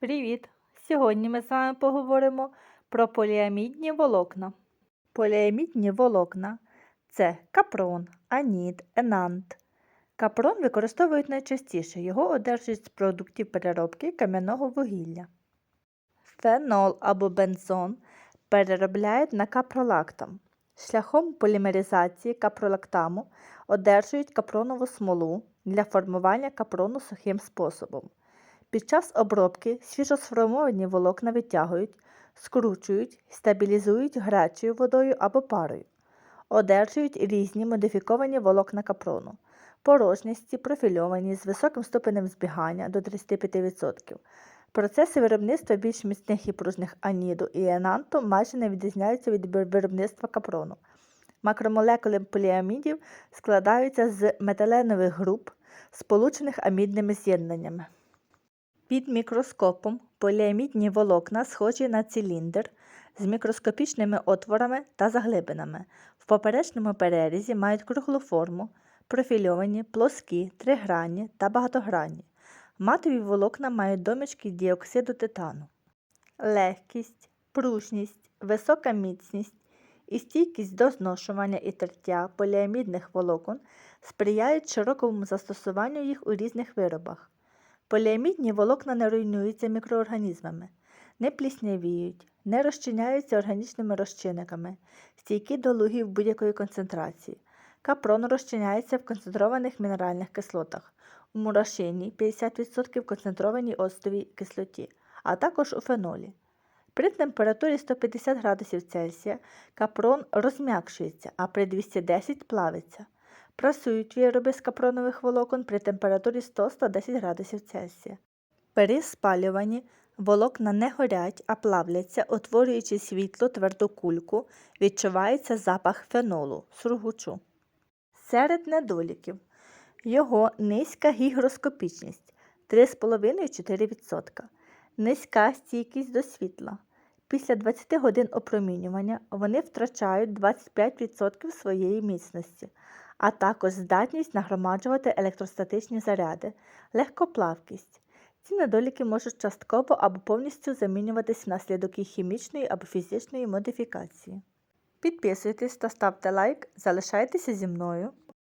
Привіт! Сьогодні ми з вами поговоримо про поліамідні волокна. Поліамідні волокна це капрон, аніт, енант. Капрон використовують найчастіше, його одержують з продуктів переробки кам'яного вугілля. Фенол або бензон переробляють на капролактам. Шляхом полімеризації капролактаму одержують капронову смолу для формування капрону сухим способом. Під час обробки свіжосформовані волокна витягують, скручують, стабілізують гарячою водою або парою. Одержують різні модифіковані волокна капрону, порожністі, профільовані з високим ступенем збігання до 35%. Процеси виробництва більш міцних і пружних аніду і енанту майже не відрізняються від виробництва капрону. Макромолекули поліамідів складаються з метиленових груп, сполучених амідними з'єднаннями. Під мікроскопом поліамідні волокна схожі на циліндр з мікроскопічними отворами та заглибинами. В поперечному перерізі мають круглу форму, профільовані, плоскі, тригранні та багатогранні. Матові волокна мають домішки діоксиду титану. Легкість, пружність, висока міцність і стійкість до зношування і тертя поліамідних волокон сприяють широкому застосуванню їх у різних виробах. Поліамідні волокна не руйнуються мікроорганізмами, не пліснявіють, не розчиняються органічними розчинниками, стійкі до лугів будь-якої концентрації. Капрон розчиняється в концентрованих мінеральних кислотах, у мурашині 50% в концентрованій оцтовій кислоті, а також у фенолі. При температурі 150 градусів Цельсія капрон розм'якшується, а при 210 плавиться. Прасують вироби з капронових волокон при температурі 100-110 градусів Цельсія. При спалюванні волокна не горять, а плавляться, утворюючи світлу тверду кульку, відчувається запах фенолу, сургучу. Серед недоліків його низька гігроскопічність 3,5-4%, низька стійкість до світла. Після 20 годин опромінювання вони втрачають 25% своєї міцності, а також здатність нагромаджувати електростатичні заряди, легкоплавкість. Ці недоліки можуть частково або повністю замінюватись внаслідок їх хімічної або фізичної модифікації. Підписуйтесь та ставте лайк, залишайтеся зі мною.